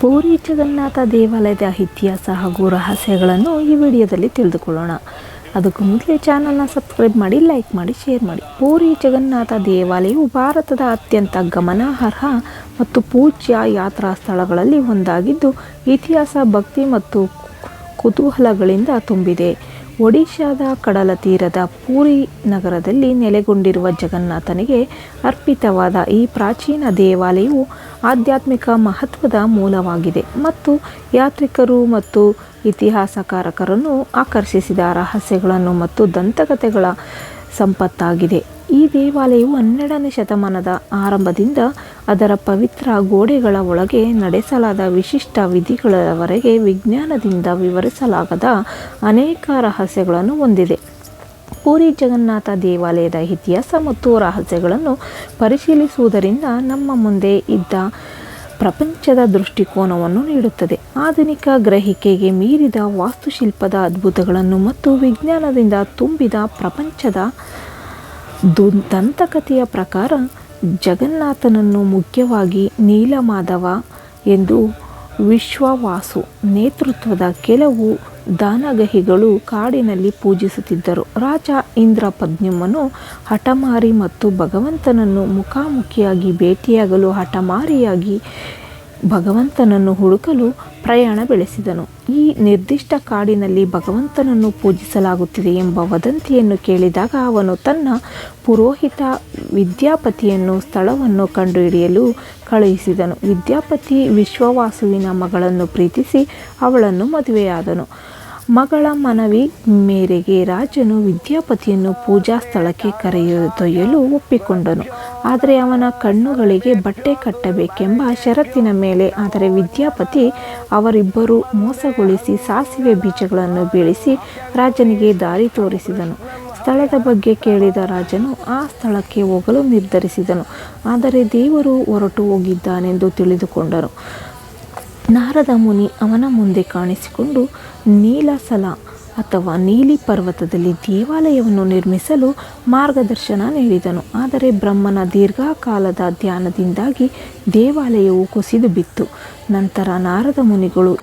ಪೂರಿ ಜಗನ್ನಾಥ ದೇವಾಲಯದ ಇತಿಹಾಸ ಹಾಗೂ ರಹಸ್ಯಗಳನ್ನು ಈ ವಿಡಿಯೋದಲ್ಲಿ ತಿಳಿದುಕೊಳ್ಳೋಣ. ಅದಕ್ಕೂ ಮೊದಲೇ ಚಾನಲ್ನ ಸಬ್ಸ್ಕ್ರೈಬ್ ಮಾಡಿ, ಲೈಕ್ ಮಾಡಿ, ಶೇರ್ ಮಾಡಿ. ಪೂರಿ ಜಗನ್ನಾಥ ದೇವಾಲಯವು ಭಾರತದ ಅತ್ಯಂತ ಗಮನಾರ್ಹ ಮತ್ತು ಪೂಜ್ಯ ಯಾತ್ರಾ ಸ್ಥಳಗಳಲ್ಲಿ ಒಂದಾಗಿದ್ದು, ಇತಿಹಾಸ, ಭಕ್ತಿ ಮತ್ತು ಕುತೂಹಲಗಳಿಂದ ತುಂಬಿದೆ. ಒಡಿಶಾದ ಕಡಲ ತೀರದ ಪೂರಿ ನಗರದಲ್ಲಿ ನೆಲೆಗೊಂಡಿರುವ ಜಗನ್ನಾಥನಿಗೆ ಅರ್ಪಿತವಾದ ಈ ಪ್ರಾಚೀನ ದೇವಾಲಯವು ಆಧ್ಯಾತ್ಮಿಕ ಮಹತ್ವದ ಮೂಲವಾಗಿದೆ ಮತ್ತು ಯಾತ್ರಿಕರು ಮತ್ತು ಇತಿಹಾಸಕಾರಕರನ್ನು ಆಕರ್ಷಿಸಿದ ರಹಸ್ಯಗಳನ್ನು ಮತ್ತು ದಂತಕಥೆಗಳ ಸಂಪತ್ತಾಗಿದೆ. ಈ ದೇವಾಲಯವು ಹನ್ನೆರಡನೇ ಶತಮಾನದ ಆರಂಭದಿಂದ ಅದರ ಪವಿತ್ರ ಗೋಡೆಗಳ ಒಳಗೆ ನಡೆಸಲಾದ ವಿಶಿಷ್ಟ ವಿಧಿಗಳವರೆಗೆ ವಿಜ್ಞಾನದಿಂದ ವಿವರಿಸಲಾಗದ ಅನೇಕ ರಹಸ್ಯಗಳನ್ನು ಹೊಂದಿದೆ. ಪೂರಿ ಜಗನ್ನಾಥ ದೇವಾಲಯದ ಇತಿಹಾಸ ಮತ್ತು ರಹಸ್ಯಗಳನ್ನು ಪರಿಶೀಲಿಸುವುದರಿಂದ ನಮ್ಮ ಮುಂದೆ ಇದ್ದ ಪ್ರಪಂಚದ ದೃಷ್ಟಿಕೋನವನ್ನು ನೀಡುತ್ತದೆ. ಆಧುನಿಕ ಗ್ರಹಿಕೆಗೆ ಮೀರಿದ ವಾಸ್ತುಶಿಲ್ಪದ ಅದ್ಭುತಗಳನ್ನು ಮತ್ತು ವಿಜ್ಞಾನದಿಂದ ತುಂಬಿದ ಪ್ರಪಂಚದ ದು ದಂತಕಥೆಯ ಪ್ರಕಾರ ಜಗನ್ನಾಥನನ್ನು ಮುಖ್ಯವಾಗಿ ನೀಲಮಾಧವ ಎಂದು ವಿಶ್ವವಾಸು ನೇತೃತ್ವದ ಕೆಲವು ದಾನಗಹಿಗಳು ಕಾಡಿನಲ್ಲಿ ಪೂಜಿಸುತ್ತಿದ್ದರು. ರಾಜ ಇಂದ್ರಪದ್ಯುಮ್ನನು ಹಠಮಾರಿ ಮತ್ತು ಭಗವಂತನನ್ನು ಮುಖಾಮುಖಿಯಾಗಿ ಭೇಟಿಯಾಗಲು ಹಠಮಾರಿಯಾಗಿ ಭಗವಂತನನ್ನು ಹುಡುಕಲು ಪ್ರಯಾಣ ಬೆಳೆಸಿದನು. ಈ ನಿರ್ದಿಷ್ಟ ಕಾಡಿನಲ್ಲಿ ಭಗವಂತನನ್ನು ಪೂಜಿಸಲಾಗುತ್ತಿದೆ ಎಂಬ ವದಂತಿಯನ್ನು ಕೇಳಿದಾಗ ಅವನು ತನ್ನ ಪುರೋಹಿತ ವಿದ್ಯಾಪತಿಯನ್ನು ಸ್ಥಳವನ್ನು ಕಂಡುಹಿಡಿಯಲು ಕಳುಹಿಸಿದನು. ವಿದ್ಯಾಪತಿ ವಿಶ್ವವಾಸುವಿನ ಮಗಳನ್ನು ಪ್ರೀತಿಸಿ ಅವಳನ್ನು ಮದುವೆಯಾದನು. ಮಗಳ ಮನವಿ ಮೇರೆಗೆ ರಾಜನು ವಿದ್ಯಾಪತಿಯನ್ನು ಪೂಜಾ ಸ್ಥಳಕ್ಕೆ ಕರೆಯೊಯ್ಯಲು ಒಪ್ಪಿಕೊಂಡನು. ಆದರೆ ಅವನ ಕಣ್ಣುಗಳಿಗೆ ಬಟ್ಟೆ ಕಟ್ಟಬೇಕೆಂಬ ಷರತ್ತಿನ ಮೇಲೆ ಆದರೆ ವಿದ್ಯಾಪತಿ ಅವರಿಬ್ಬರು ಮೋಸಗೊಳಿಸಿ ಸಾಸಿವೆ ಬೀಜಗಳನ್ನು ಬೀಳಿಸಿ ರಾಜನಿಗೆ ದಾರಿ ತೋರಿಸಿದನು. ಸ್ಥಳದ ಬಗ್ಗೆ ಕೇಳಿದ ರಾಜನು ಆ ಸ್ಥಳಕ್ಕೆ ಹೋಗಲು ನಿರ್ಧರಿಸಿದನು. ಆದರೆ ದೇವರು ಹೊರಟು ಹೋಗಿದ್ದಾನೆಂದು ತಿಳಿದುಕೊಂಡನು. ನಾರದ ಮುನಿ ಅವನ ಮುಂದೆ ಕಾಣಿಸಿಕೊಂಡು ನೀಲಸಲ ಅಥವಾ ನೀಲಿ ಪರ್ವತದಲ್ಲಿ ದೇವಾಲಯವನ್ನು ನಿರ್ಮಿಸಲು ಮಾರ್ಗದರ್ಶನ ನೀಡಿದನು. ಆದರೆ ಬ್ರಹ್ಮನ ದೀರ್ಘಕಾಲದ ಧ್ಯಾನದಿಂದಾಗಿ ದೇವಾಲಯವು ಕುಸಿದು ಬಿತ್ತು. ನಂತರ ನಾರದ ಮುನಿಗಳು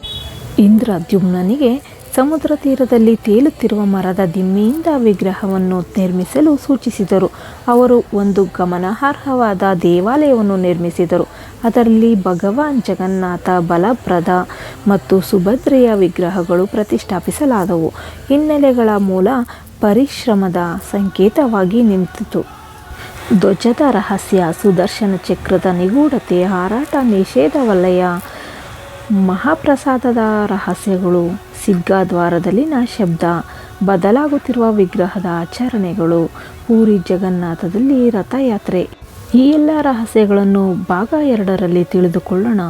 ಇಂದ್ರದ್ಯುಮ್ನನಿಗೆ ಸಮುದ್ರ ತೀರದಲ್ಲಿ ತೇಲುತ್ತಿರುವ ಮರದ ದಿಮ್ಮಿಯಿಂದ ವಿಗ್ರಹವನ್ನು ನಿರ್ಮಿಸಲು ಸೂಚಿಸಿದರು. ಅವರು ಒಂದು ಗಮನಾರ್ಹವಾದ ದೇವಾಲಯವನ್ನು ನಿರ್ಮಿಸಿದರು. ಅದರಲ್ಲಿ ಭಗವಾನ್ ಜಗನ್ನಾಥ ಬಲಪ್ರದ ಮತ್ತು ಸುಭದ್ರೆಯ ವಿಗ್ರಹಗಳು ಪ್ರತಿಷ್ಠಾಪಿಸಲಾದವು. ಹಿನ್ನೆಲೆಗಳ ಮೂಲ ಪರಿಶ್ರಮದ ಸಂಕೇತವಾಗಿ ನಿಂತಿತು. ಧ್ವಜದ ರಹಸ್ಯ, ಸುದರ್ಶನ ಚಕ್ರದ ನಿಗೂಢತೆ, ಹಾರಾಟ ನಿಷೇಧ ವಲಯ ಮಹಾಪ್ರಸಾದದ ರಹಸ್ಯಗಳು ಸಿಗ್ಗಾದ್ವಾರದಲ್ಲಿನ ಶಬ್ದ ಬದಲಾಗುತ್ತಿರುವ ವಿಗ್ರಹದ ಆಚರಣೆಗಳು. ಪೂರಿ ಜಗನ್ನಾಥದಲ್ಲಿ ರಥಯಾತ್ರೆ. ಈ ಎಲ್ಲ ರಹಸ್ಯಗಳನ್ನು ಭಾಗ ಎರಡರಲ್ಲಿ ತಿಳಿದುಕೊಳ್ಳೋಣ.